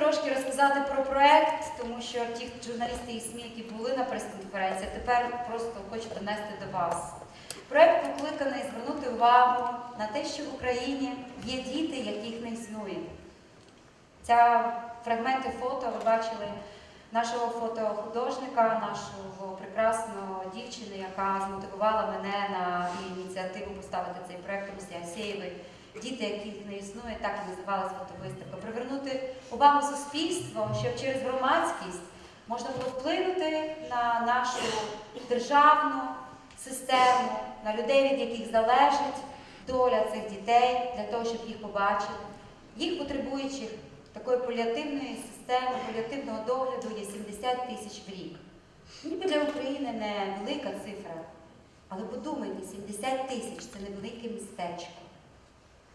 трошки розказати про проект, тому що ті журналісти і СМІ, які були на прес-конференції, тепер просто хочу донести до вас. Проект покликаний звернути увагу на те, що в Україні є діти, яких не існує. Ця фрагменти фото ви бачили нашого фотохудожника, нашого прекрасного дівчини, яка змотивувала мене на ініціативу поставити цей проект Русі Асєєвої. Діти, яких не існує, так і називалась фотовиставка. Привернути увагу суспільства, щоб через громадськість можна було вплинути на нашу державну систему, на людей, від яких залежить доля цих дітей, для того, щоб їх побачити. Їх потребуючих такої паліативної системи, паліативного догляду є 70 тисяч в рік. Ніби для України не велика цифра, але подумайте, 70 тисяч це невелике містечко.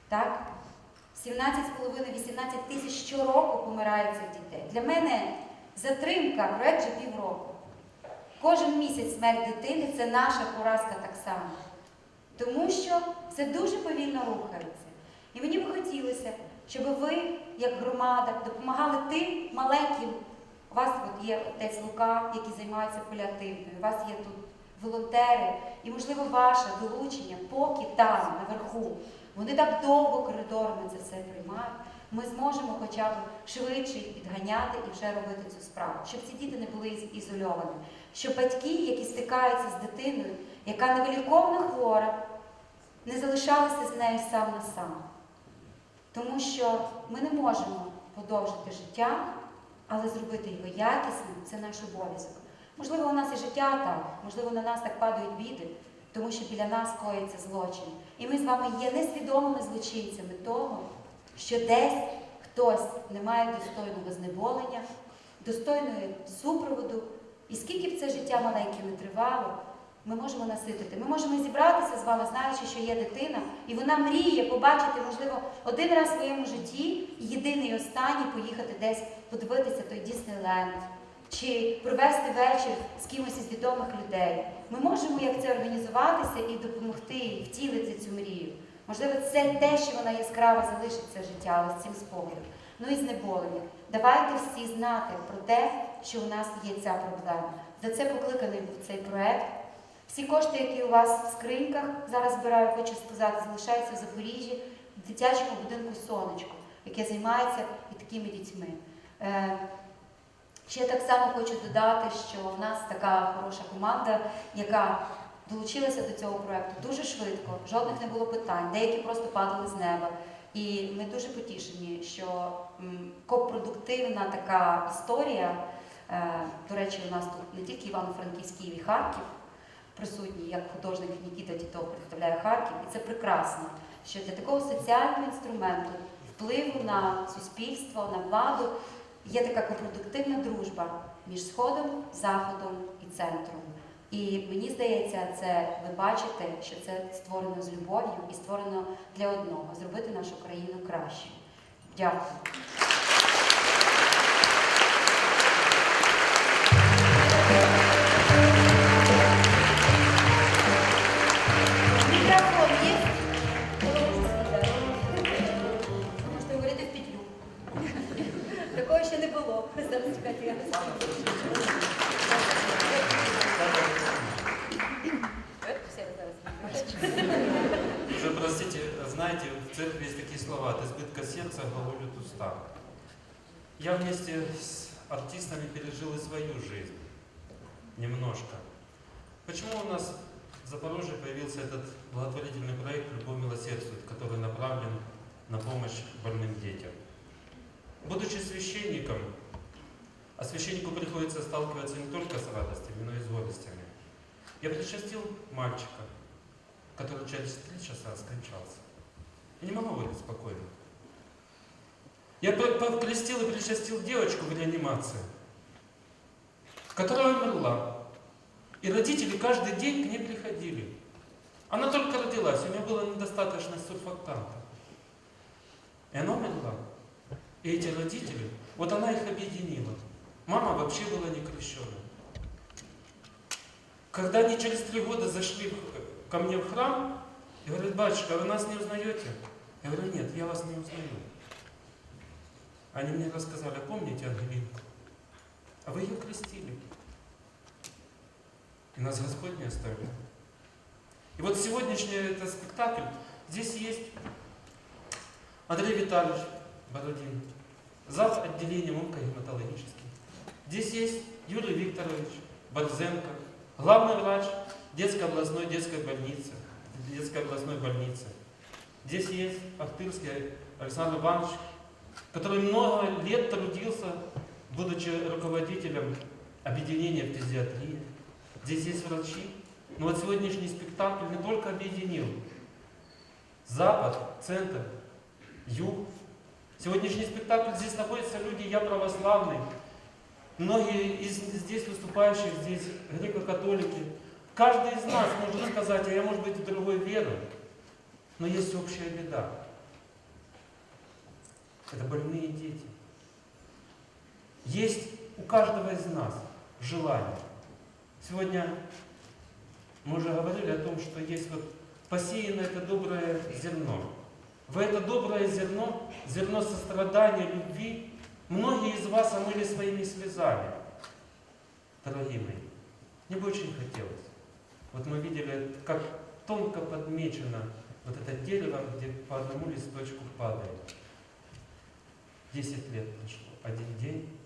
Так? 17,5-18 тисяч щороку помирають цих дітей. Для мене затримка проект вже півроку. Кожен місяць смерть дитини це наша поразка так само. Тому що це дуже повільно рухається. І мені би хотілося, щоб ви, як громада, допомагали тим маленьким. У вас от є отець Лука, який займається паліативною, у вас є тут волонтери, і, можливо, ваше долучення, поки там, наверху, вони так довго коридорами це все приймають. Ми зможемо хоча б швидше їх підганяти і вже робити цю справу, щоб ці діти не були ізольовані, щоб батьки, які стикаються з дитиною, яка невиліковно хвора, не залишалися з нею сам на сам. Тому що ми не можемо подовжити життя, але зробити його якісним це наш обов'язок. Можливо, у нас і життя так, можливо, на нас так падають біди, тому що біля нас коїться злочин. І ми з вами є несвідомими злочинцями того, що десь хтось не має достойного знеболення, достойної супроводу. І скільки б це життя маленьке не тривало, ми можемо наситити. Ми можемо зібратися з вами, знаючи, що є дитина, і вона мріє побачити, можливо, один раз в своєму житті, єдиний останній поїхати десь подивитися той Діснейленд, чи провести вечір з кимось із відомих людей. Ми можемо як це організуватися і допомогти їй втілити цю мрію. Можливо, це те, що вона яскраво залишиться життя, з цим спогадом. Ну і знеболення. Давайте всі знати про те, що у нас є ця проблема. За це покликаний був цей проект. Всі кошти, які у вас в скриньках, зараз збираю, хочу сказати, залишаються в Запоріжжі, в дитячому будинку Сонечко, яке займається і такими дітьми. Ще так само хочу додати, що в нас така хороша команда, яка долучилася до цього проекту дуже швидко, жодних не було питань, деякі просто падали з неба. І ми дуже потішені, що копродуктивна така історія. е, До речі, у нас тут не тільки Івано-Франківський і Харків присутній, як художник Нікіта Тітов представляє Харків, і це прекрасно, що для такого соціального інструменту впливу на суспільство, на владу є така копродуктивна дружба між Сходом, Заходом і центром. І мені здається, це ви бачите, що це створено з любов'ю і створено для одного зробити нашу країну краще. Дякую. Мікрофон знаете, в церкви есть такие слова, от избытка сердца глаголют уста. Я вместе с артистами пережил и свою жизнь. Немножко. Почему у нас в Запорожье появился этот благотворительный проект «Любовь милосердствует», который направлен на помощь больным детям? Будучи священником, а священнику приходится сталкиваться не только с радостями, но и с горестями, я причастил мальчика, который через три часа скончался. Не могу говорить спокойно. Я по- покрестил и причастил девочку в реанимации, которая умерла. И родители каждый день к ней приходили. Она только родилась, у нее было недостаточно сурфактанта. И она умерла. И эти родители, вот она их объединила. Мама вообще была не крещенная. Когда они через три года зашли ко мне в храм и говорят, батюшка, вы нас не узнаете? Я говорю, нет, я вас не узнаю. Они мне рассказали, помните Ангелинку? А вы ее крестили. И нас Господь не оставил. И вот сегодняшний этот спектакль, здесь есть Андрей Витальевич Бородин, зав. отделением онкогематологический. Здесь есть Юрий Викторович Борзенко, главный врач детской областной детской больницы, детской областной больницы. Здесь есть Ахтырский Александр Иванович, который много лет трудился, будучи руководителем объединения фтизиатрии. Здесь есть врачи. Но вот сегодняшний спектакль не только объединил Запад, Центр, Юг. Сегодняшний спектакль здесь находятся люди, я православный. Многие из здесь выступающих, здесь греко-католики. Каждый из нас может сказать, а я может быть в другой веры. Но есть общая беда. Это больные дети. Есть у каждого из нас желание. Сегодня мы уже говорили о том, что есть вот посеяно это доброе зерно. В это доброе зерно, зерно сострадания, любви, многие из вас омыли своими слезами, дорогие мои. Мне бы очень хотелось. Вот мы видели, как тонко подмечено вот это дерево, где по одному листочку падает. Десять лет прошло. Один день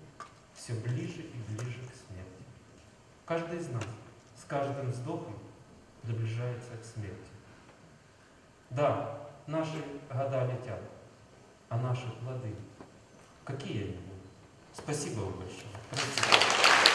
все ближе и ближе к смерти. Каждый из нас с каждым вздохом приближается к смерти. Да, наши года летят, а наши плоды, какие они будут? Спасибо вам большое. Спасибо.